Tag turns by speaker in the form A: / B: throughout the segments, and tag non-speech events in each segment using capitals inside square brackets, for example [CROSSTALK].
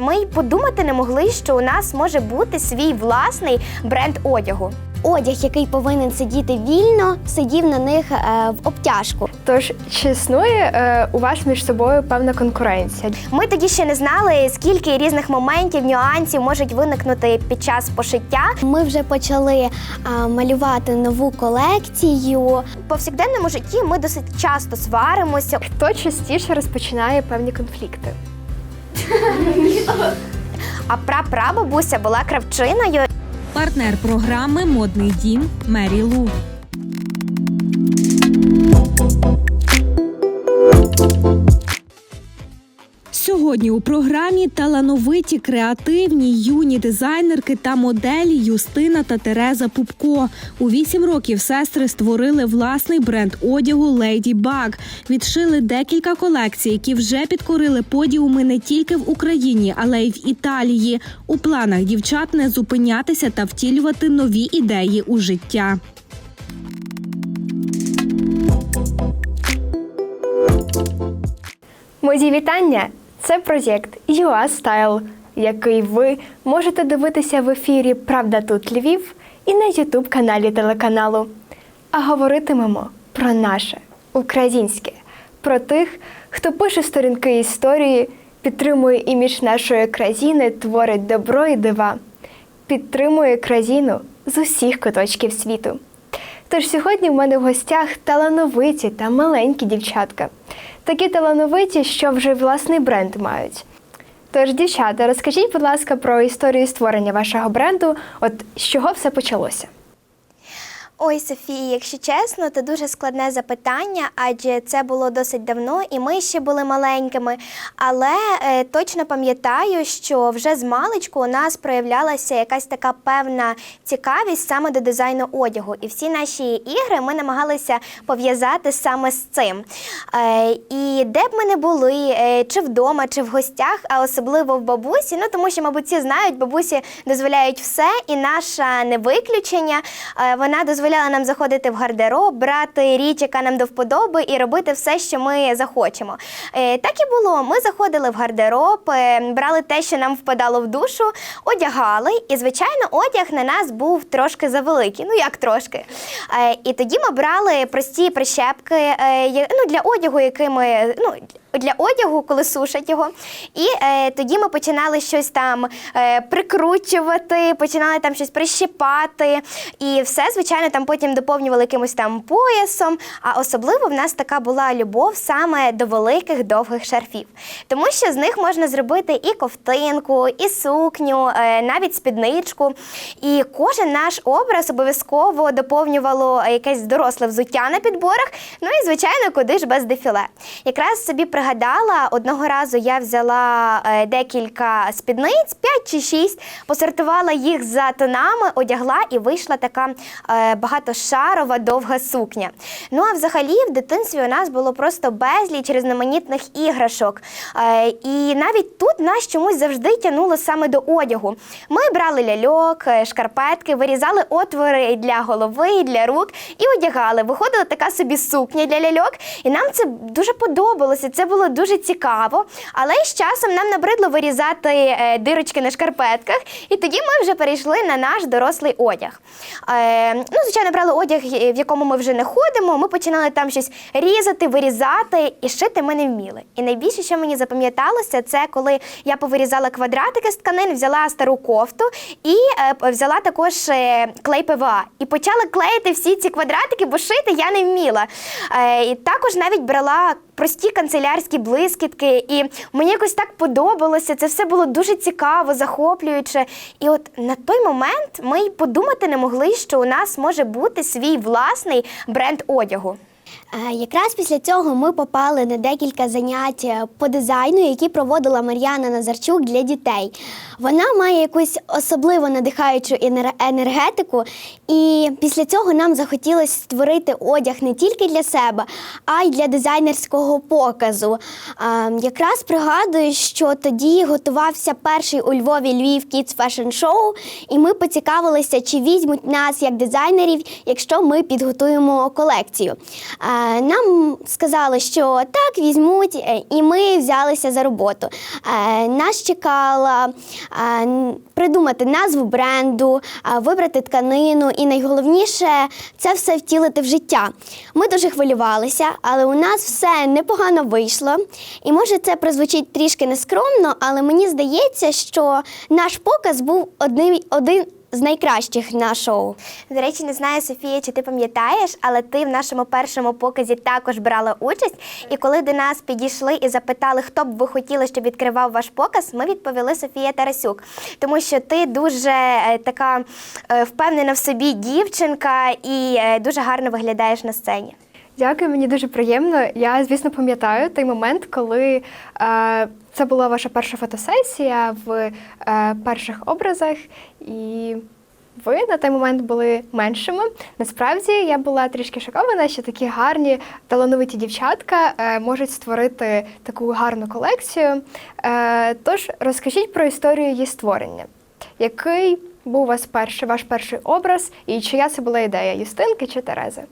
A: ми й подумати не могли, що у нас може бути свій власний бренд одягу.
B: Одяг, який повинен сидіти вільно, сидів на них е, в обтяжку.
C: Тож чи існує е, у вас між собою певна конкуренція?
A: Ми тоді ще не знали, скільки різних моментів, нюансів можуть виникнути під час пошиття.
B: Ми вже почали е, малювати нову колекцію.
A: В повсякденному житті ми досить часто сваримося.
C: Хто частіше розпочинає певні конфлікти?
A: А прапрабабуся була кравчиною.
D: Партнер програми Модний дім Мері Лу. Сьогодні у програмі талановиті, креативні юні дизайнерки та моделі Юстина та Тереза Пупко. У вісім років сестри створили власний бренд одягу Lady Bug. Відшили декілька колекцій, які вже підкорили подіуми не тільки в Україні, але й в Італії. У планах дівчат не зупинятися та втілювати нові ідеї у життя.
C: Мої вітання! Це проєкт UA Style, який ви можете дивитися в ефірі Правда тут Львів і на Ютуб каналі телеканалу. А говоритимемо про наше українське, про тих, хто пише сторінки історії, підтримує імідж нашої країни, творить добро і дива, підтримує країну з усіх куточків світу. Тож сьогодні в мене в гостях талановиті та маленькі дівчатка. Такі талановиті, що вже власний бренд мають. Тож, дівчата, розкажіть, будь ласка, про історію створення вашого бренду, от з чого все почалося?
A: Ой, Софія, якщо чесно, то дуже складне запитання, адже це було досить давно, і ми ще були маленькими. Але е, точно пам'ятаю, що вже з маличку у нас проявлялася якась така певна цікавість саме до дизайну одягу. І всі наші ігри ми намагалися пов'язати саме з цим. Е, і де б ми не були, е, чи вдома, чи в гостях, а особливо в бабусі, ну тому що, мабуть, всі знають, бабусі дозволяють все, і наша не виключення. Е, Вона дозволяла нам заходити в гардероб, брати річ, яка нам до вподоби, і робити все, що ми захочемо. Е, Так і було. Ми заходили в гардероб, е, брали те, що нам впадало в душу, одягали. І, звичайно, одяг на нас був трошки завеликий. Ну як трошки. Е, І тоді ми брали прості прищепки ну, для одягу, якими ну. Для одягу, коли сушать його, і е, тоді ми починали щось там е, прикручувати, починали там щось прищипати, і все, звичайно, там потім доповнювали якимось там поясом. А особливо в нас така була любов саме до великих довгих шарфів, тому що з них можна зробити і ковтинку, і сукню, е, навіть спідничку. І кожен наш образ обов'язково доповнювало якесь доросле взуття на підборах. Ну і звичайно, куди ж без дефіле. Якраз собі пригадала, одного разу я взяла е, декілька спідниць, 5 чи 6, посортувала їх за тонами, одягла і вийшла така е, багатошарова довга сукня. Ну а взагалі в дитинстві у нас було просто безліч різноманітних іграшок. Е, і навіть тут нас чомусь завжди тянуло саме до одягу. Ми брали ляльок, шкарпетки, вирізали отвори для голови, для рук і одягали. Виходила така собі сукня для ляльок, і нам це дуже подобалося. Це було дуже цікаво. Але з часом нам набридло вирізати е, дирочки на шкарпетках, і тоді ми вже перейшли на наш дорослий одяг. Е, ну, звичайно, брали одяг, е, в якому ми вже не ходимо. Ми починали там щось різати, вирізати, і шити ми не вміли. І найбільше, що мені запам'яталося, це коли я повирізала квадратики з тканин, взяла стару кофту і взяла також клей ПВА. І почала клеїти всі ці квадратики, бо шити я не вміла. І також навіть брала прості канцелярські блискітки, і мені якось так подобалося. Це все було дуже цікаво, захоплююче. І от на той момент ми й подумати не могли, що у нас може бути свій власний бренд одягу.
B: Якраз після цього ми попали на декілька занять е, по дизайну, які проводила Мар'яна Назарчук для дітей. Вона має якусь особливо надихаючу енергетику, і після цього нам захотілося створити одяг не тільки для себе, а й для дизайнерського показу. Якраз пригадую, що тоді готувався перший у Львові Львів Kids Fashion Show, і ми поцікавилися, чи візьмуть нас як дизайнерів, якщо ми підготуємо колекцію. Е, Нам сказали, що так візьмуть, е, і ми взялися за роботу. Е, Нас чекала придумати назву бренду, вибрати тканину, і найголовніше це все втілити в життя. Ми дуже хвилювалися, але у нас все непогано вийшло. І може це прозвучить трішки нескромно, але мені здається, що наш показ був одним один з найкращих на шоу.
A: До речі, не знаю, Софія, чи ти пам'ятаєш, але ти в нашому першому показі також брала участь. І коли до нас підійшли і запитали, хто б ви хотіли, щоб відкривав ваш показ, ми відповіли Софія Тарасюк. Тому що ти дуже е, така е, впевнена в собі дівчинка і е, дуже гарно виглядаєш на сцені.
C: Дякую, мені дуже приємно. Я, звісно, пам'ятаю той момент, коли е, це була ваша перша фотосесія в е, перших образах, і ви на той момент були меншими. Насправді я була трішки шокована, що такі гарні талановиті дівчатка е, можуть створити таку гарну колекцію. Е, тож розкажіть про історію її створення. Який був у вас перший ваш перший образ, і чия це була ідея Юстинки чи Терези?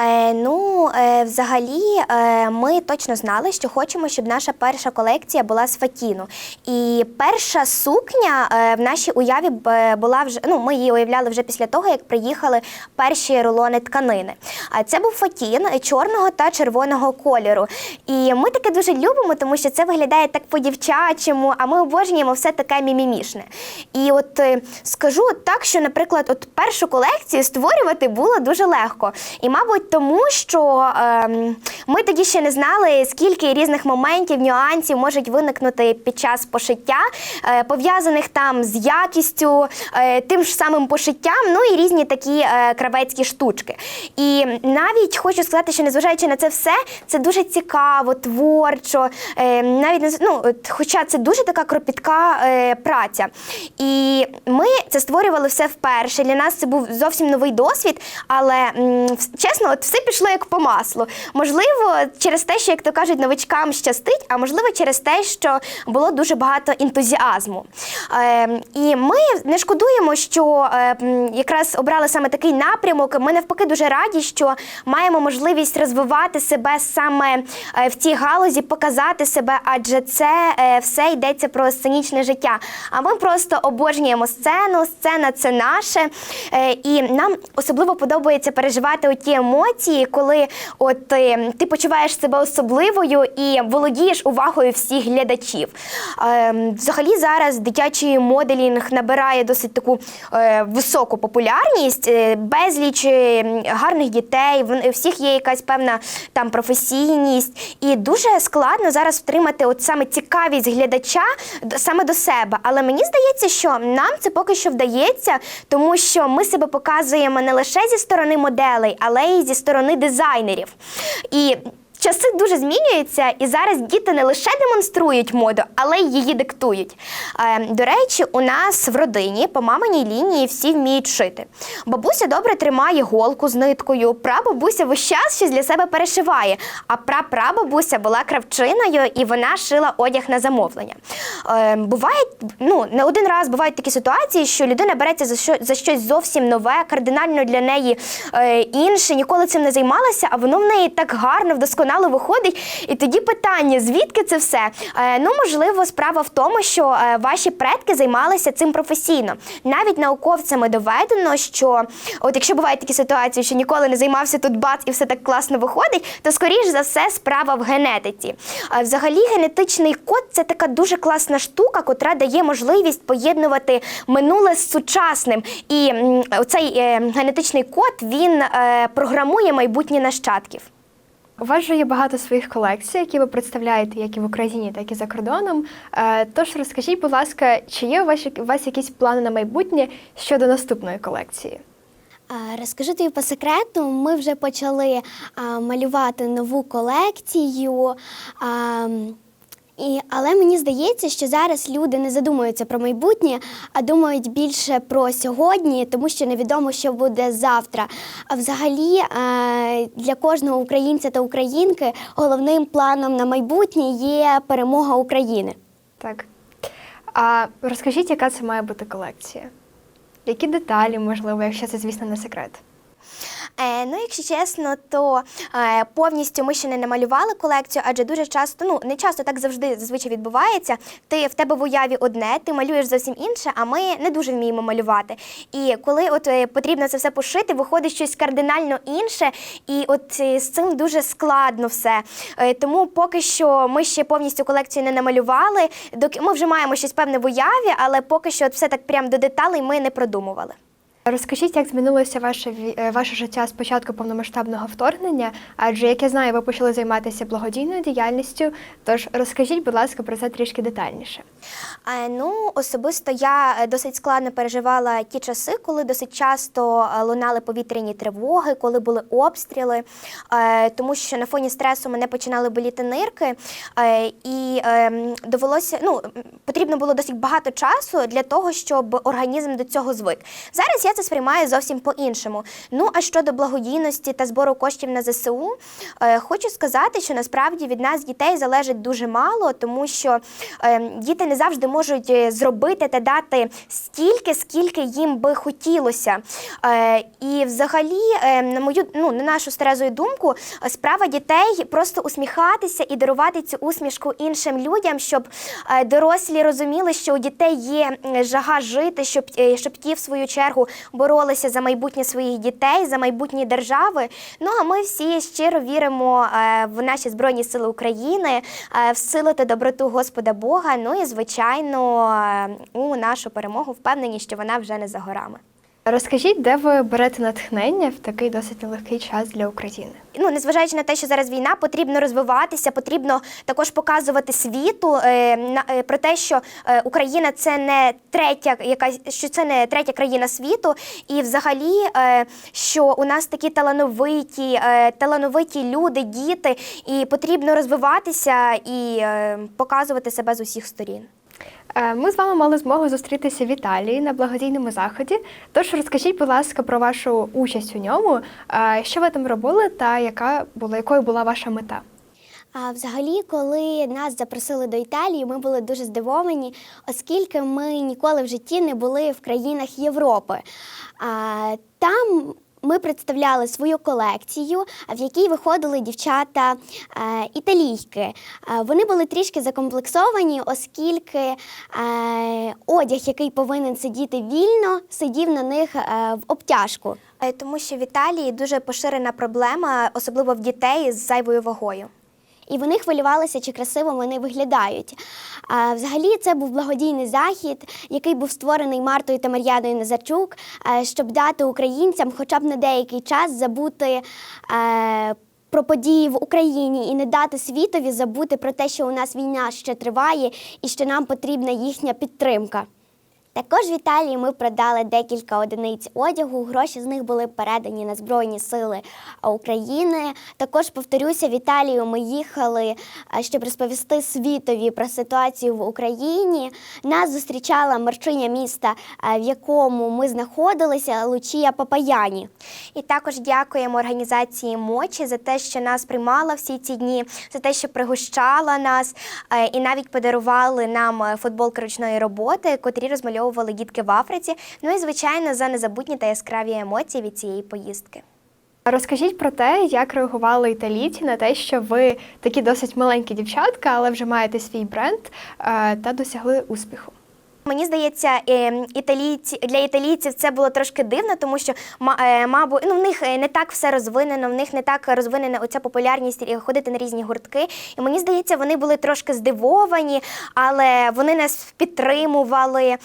A: Е, ну, е, взагалі, е, ми точно знали, що хочемо, щоб наша перша колекція була з фатіну. І перша сукня в нашій уяві була вже. Ну, ми її уявляли вже після того, як приїхали перші рулони тканини. А це був фатін чорного та червоного кольору. І ми таке дуже любимо, тому що це виглядає так по-дівчачому, а ми обожнюємо все таке мімімішне. І от скажу так, що, наприклад, от першу колекцію створювати було дуже легко. І, мабуть, тому що ем, ми тоді ще не знали, скільки різних моментів, нюансів можуть виникнути під час пошиття, е, пов'язаних там з якістю, е, тим ж самим пошиттям, ну і різні такі е, кравецькі штучки. І навіть хочу сказати, що незважаючи на це все, це дуже цікаво, творчо, е, навіть ну, хоча це дуже така кропітка е, праця. І ми це створювали все вперше. Для нас це був зовсім новий досвід, але чесно, от все пішло як по маслу. Можливо, через те, що, як то кажуть, новичкам щастить, а можливо, через те, що було дуже багато ентузіазму. Е, і ми не шкодуємо, що е, якраз обрали саме такий напрямок. Ми навпаки дуже раді, що маємо можливість розвивати себе саме е, в цій галузі, показати себе, адже це е, все йдеться про сценічне життя. А ми просто обожнюємо сцену. Сцена це наше. Е, І нам особливо подобається переживати ті емоції, коли от е, ти почуваєш себе особливою і володієш увагою всіх глядачів. Е, Взагалі зараз дитячий моделінг набирає досить таку е, високу популярність, е, безліч гарних дітей, у всіх є якась певна там професійність, і дуже складно зараз втримати от саме цікавість глядача саме до себе. Але мені здається, що нам це поки що вдається, тому що ми себе показуємо не лише зі сторони моделей, але й зі сторони дизайнерів. І Часи дуже змінюються, і зараз діти не лише демонструють моду, але й її диктують. Е, до речі, у нас в родині по маминій лінії всі вміють шити. Бабуся добре тримає голку з ниткою, прабабуся весь час щось для себе перешиває, а прапрабабуся була кравчиною і вона шила одяг на замовлення. Е, буває, ну не один раз бувають такі ситуації, що людина береться за що за щось зовсім нове, кардинально для неї е, інше, ніколи цим не займалася, а воно в неї так гарно, вдосконало виходить. І тоді питання: звідки це все? Е, ну, можливо, справа в тому, що е, ваші предки займалися цим професійно. Навіть науковцями доведено, що от якщо бувають такі ситуації, що ніколи не займався тут бац і все так класно виходить, то скоріш за все справа в генетиці. А взагалі, генетичний код це така дуже класна штука, котра дає можливість поєднувати минуле з сучасним. І цей генетичний код він е, програмує майбутнє нащадків.
C: У вас же є багато своїх колекцій, які ви представляєте як і в Україні, так і за кордоном. Е, Тож розкажіть, будь ласка, чи є у вас, у вас якісь плани на майбутнє щодо наступної колекції?
B: А, Розкажу тобі по секрету, ми вже почали а, малювати нову колекцію. І, але мені здається, що зараз люди не задумуються про майбутнє, а думають більше про сьогодні, тому що невідомо, що буде завтра. А взагалі для кожного українця та українки головним планом на майбутнє є перемога України.
C: Так. А розкажіть, яка це має бути колекція? Які деталі, можливо, якщо це, звісно, не секрет?
A: Е, ну, якщо чесно, то е, повністю ми ще не намалювали колекцію, адже дуже часто, ну не часто так завжди зазвичай відбувається. Ти в тебе в уяві одне, ти малюєш зовсім інше, а ми не дуже вміємо малювати. І коли от е, потрібно це все пошити, виходить щось кардинально інше, і от з цим дуже складно все. Тому поки що ми ще повністю колекцію не намалювали. Доки ми вже маємо щось певне в уяві, але поки що от все так прям до деталей ми не продумували.
C: Розкажіть, як змінилося ваше е, ваше життя з початку повномасштабного вторгнення? Адже як я знаю, ви почали займатися благодійною діяльністю. Тож розкажіть, будь ласка, про це трішки детальніше.
A: Ну, особисто я е, досить складно переживала ті часи, коли досить часто е, лунали повітряні тривоги, коли були обстріли, тому що на фоні стресу мене починали боліти нирки, і ем, довелося, ну, потрібно було досить багато часу для того, щоб організм до цього звик. Зараз я це сприймаю зовсім по-іншому. Ну, а щодо благодійності та збору коштів на ЗСУ, е, хочу сказати, що насправді від нас, дітей, залежить дуже мало, тому що е, діти не завжди можуть е, зробити та дати стільки, скільки їм би хотілося. І взагалі, на мою ну на нашу з Терезою думку, справа дітей просто усміхатися і дарувати цю усмішку іншим людям, щоб дорослі розуміли, що у дітей є жага жити, щоб, щоб ті, в свою чергу, боролися за майбутнє своїх дітей, за майбутнє держави. Ну а ми всі щиро віримо е, в наші збройні сили України, е, в силу та доброту Господа Бога. Ну і звичайно е, у нашу перемогу впевнені, що вона вже не за горами.
C: Розкажіть, де ви берете натхнення в такий досить нелегкий час для України?
A: ну, незважаючи на те, що зараз війна, потрібно розвиватися, потрібно також показувати світу е, на, е, про те, що е, Україна це не третя, якась що це не третя країна світу, і взагалі, е, що у нас такі талановиті, е, талановиті люди, діти, і потрібно розвиватися і е, показувати себе з усіх сторін.
C: Е, Ми з вами мали змогу зустрітися в Італії на благодійному заході. Тож розкажіть, будь ласка, про вашу участь у ньому. Е, Що ви там робили та яка була якою була ваша мета?
B: А взагалі, коли нас запросили до Італії, ми були дуже здивовані, оскільки ми ніколи в житті не були в країнах Європи. А, там ми представляли свою колекцію, в якій виходили дівчата е, італійки. Е, Вони були трішки закомплексовані, оскільки е, одяг, який повинен сидіти вільно, сидів на них в обтяжку.
A: Тому що в Італії дуже поширена проблема, особливо в дітей з зайвою вагою.
B: І вони хвилювалися, чи красиво вони виглядають. А, взагалі, це був благодійний захід, який був створений Мартою та Мар'яною Назарчук, е, щоб дати українцям хоча б на деякий час забути. е, Про події в Україні і не дати світові забути про те, що у нас війна ще триває і що нам потрібна їхня підтримка. Також в Італії ми продали декілька одиниць одягу. Гроші з них були передані на Збройні Сили України. Також повторюся, в Італію ми їхали, щоб розповісти світові про ситуацію в Україні. Нас зустрічала мерчиня міста, в якому ми знаходилися, Лучія Папаяні.
A: І також дякуємо організації Мочі за те, що нас приймала всі ці дні, за те, що пригощала нас е, і навіть подарували нам е, футболки ручної роботи, котрі розмальовували дітки в Африці. Ну і звичайно за незабутні та яскраві емоції від цієї поїздки.
C: Розкажіть про те, як реагували італійці на те, що ви такі досить маленькі дівчатка, але вже маєте свій бренд е, та досягли успіху.
A: Мені здається, е, італійці для італійців це було трошки дивно, тому що е, мабуть, ну в них е, не так все розвинено, в них не так розвинена оця популярність ходити на різні гуртки. І мені здається, вони були трошки здивовані, але вони нас підтримували.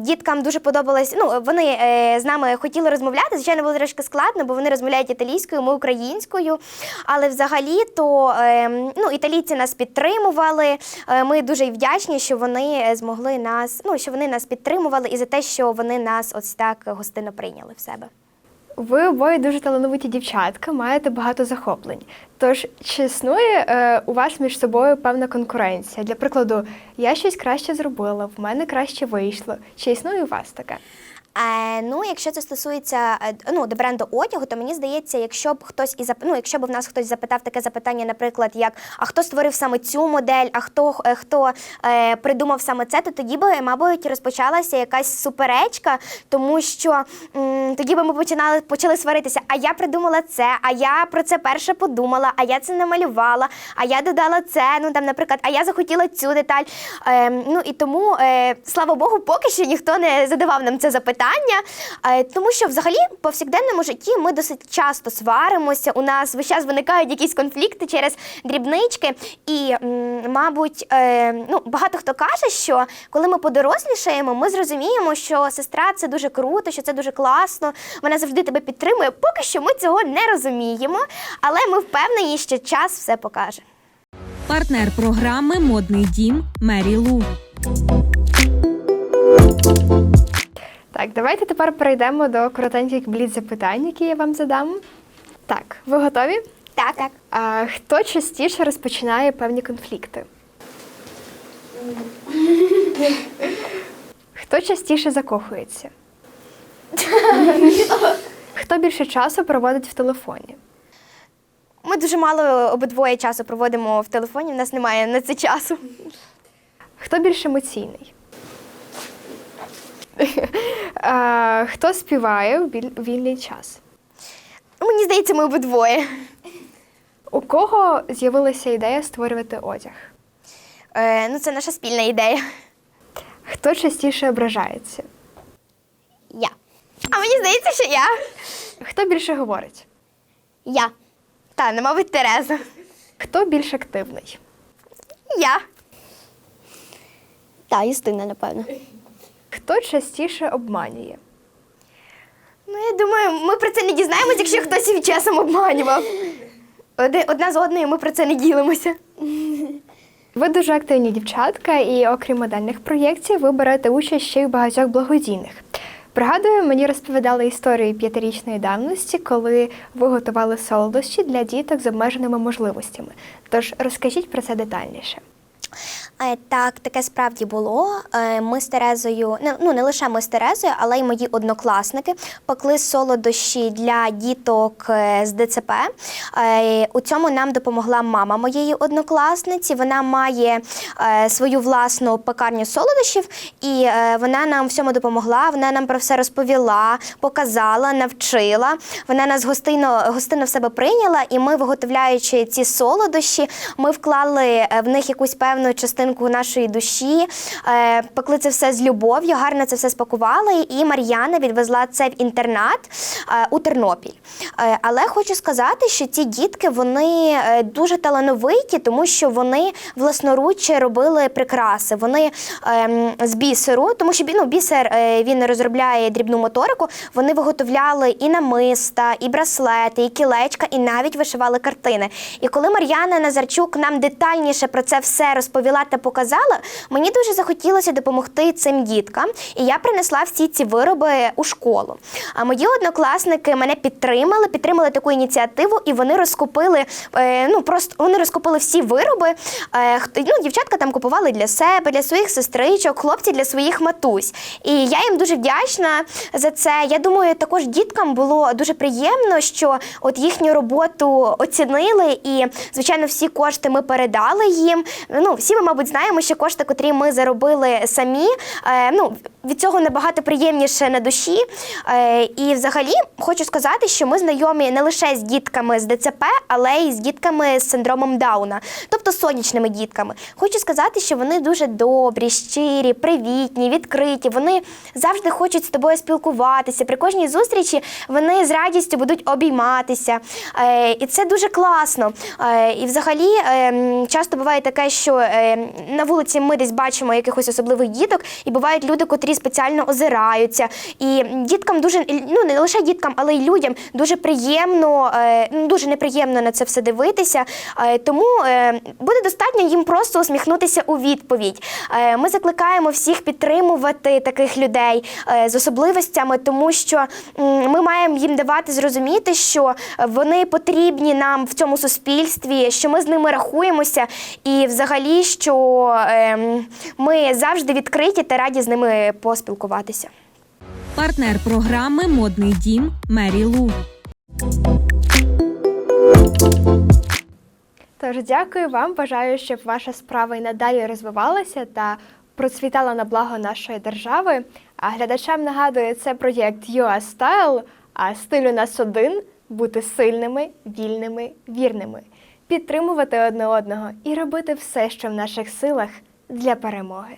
A: Діткам дуже подобалось. Ну вони з нами хотіли розмовляти. Звичайно, було трошки складно, бо вони розмовляють італійською, ми українською. Але взагалі, то е, ну, італійці нас підтримували. Ми дуже вдячні, що вони змогли нас, ну що вони нас підтримували, і за те, що вони нас ось так гостинно прийняли в себе.
C: Ви обоє дуже талановиті дівчатка, маєте багато захоплень. Тож чи існує е, у вас між собою певна конкуренція? Для прикладу, я щось краще зробила, в мене краще вийшло. Чи існує у вас таке?
A: Е, ну, якщо це стосується е, ну, до бренду одягу, то мені здається, якщо б хтось і ну, якщо б в нас хтось запитав таке запитання, наприклад, як а хто створив саме цю модель, а хто, е, хто е, придумав саме це, то тоді би, мабуть, розпочалася якась суперечка, тому що м, тоді би ми починали почали сваритися. А я придумала це, а я про це перше подумала, а я це намалювала, а я додала це. Ну там, наприклад, а я захотіла цю деталь. Е, ну і тому, е, слава Богу, поки що ніхто не задавав нам це запитання, е, тому що взагалі в повсякденному житті ми досить часто сваримося. У нас весь час виникають якісь конфлікти через дрібнички. І, мабуть, е, ну, багато хто каже, що коли ми подорослішаємо, ми зрозуміємо, що сестра це дуже круто, що це дуже класно. Вона завжди тебе підтримує. Поки що ми цього не розуміємо, але ми впевнені, що час все покаже.
D: Партнер програми Модний дім Мері Лу.
C: Так, давайте тепер перейдемо до коротеньких бліц запитань, які я вам задам. Так, ви готові?
A: Так, так.
C: А, хто частіше розпочинає певні конфлікти? [LAUGHS] Хто частіше закохується? [LAUGHS] Хто більше часу проводить в телефоні?
A: Ми дуже мало обидвоє часу проводимо в телефоні, в нас немає на це часу.
C: Хто більш емоційний? [LAUGHS] А, хто співає в біль- вільний час?
A: Мені здається, ми обидвоє.
C: У кого з'явилася ідея створювати одяг?
A: Е, ну, це наша спільна ідея.
C: Хто частіше ображається?
B: Я.
A: А мені здається, що я.
C: Хто більше говорить?
B: Я.
A: Та, ну, мабуть, Тереза.
C: Хто більш активний?
A: Я.
B: Та, Юстина, напевно.
C: Хто частіше обманює?
A: Ну, я думаю, ми про це не дізнаємось, якщо хтось і часом обманював. Оди- Одна з одною ми про це не ділимося.
C: Ви дуже активні дівчатка, і окрім модельних проєктів, ви берете участь ще й у багатьох благодійних. Пригадую, мені розповідали історію п'ятирічної давності, коли ви готували солодощі для діток з обмеженими можливостями. Тож розкажіть про це детальніше.
A: Е, Так, таке справді було. Е, Ми з Терезою, ну не лише ми з Терезою, але й мої однокласники пекли солодощі для діток е, з ДЦП. У цьому нам допомогла мама моєї однокласниці. Вона має свою власну пекарню солодощів, і вона нам всьому допомогла. Вона нам про все розповіла, показала, навчила. Вона нас гостинно, гостинно в себе прийняла, і ми, виготовляючи ці солодощі, ми вклали в них якусь певну частинку нашої душі, е, пекли це все з любов'ю, гарно це все спакували. І Мар'яна відвезла це в інтернат е, у Тернопіль. Е, Але хочу сказати, що ці дітки вони дуже талановиті, тому що вони власноруч робили прикраси. Вони ем, з бісеру, тому що ну, бісер він розробляє дрібну моторику. Вони виготовляли і намиста, і браслети, і кілечка, і навіть вишивали картини. І коли Мар'яна Назарчук нам детальніше про це все розповіла та показала, мені дуже захотілося допомогти цим діткам. І я принесла всі ці вироби у школу. А мої однокласники мене підтримали, підтримали таку ініціативу, і вони розкупили е, ну просто вони розкупили всі вироби. Е, ну, дівчатка там купували для себе, для своїх сестричок, хлопці для своїх матусь. І я їм дуже вдячна за це. Я думаю, також діткам було дуже приємно, що от їхню роботу оцінили, і звичайно, всі кошти ми передали їм. Ну, всі ми, мабуть, знаємо, що кошти, котрі ми заробили самі, е, ну від цього набагато приємніше на душі. Е, і взагалі хочу сказати, що ми знайомі не лише з дітками з ДЦП, але й з дітками з синдромом Дауна, тобто сонячними дітками. Хочу сказати, що вони дуже добрі, щирі, привітні, відкриті. Вони завжди хочуть з тобою спілкуватися. При кожній зустрічі вони з радістю будуть обійматися. Е, і це дуже класно. І взагалі е, часто буває таке, що е, на вулиці ми десь бачимо якихось особливих діток, і бувають люди, котрі спеціально озираються. І діткам дуже ну не лише діткам, але й людям дуже приємно, е, ну, дуже неприємно на це все дивитися. Е, тому е, буде достатньо їм просто усміхнутися у відповідь. Ми закликаємо всіх підтримувати таких людей з особливостями, тому що ми маємо їм давати зрозуміти, що вони потрібні нам в цьому суспільстві, що ми з ними рахуємося, і взагалі, що ем, ми завжди відкриті та раді з ними поспілкуватися.
D: Партнер програми Модний дім Мері Лу.
C: Тож дякую вам. Бажаю, щоб ваша справа і надалі розвивалася та процвітала на благо нашої держави. А глядачам нагадую, це проєкт UA Style, а стиль у нас один бути сильними, вільними, вірними, підтримувати одне одного і робити все, що в наших силах для перемоги.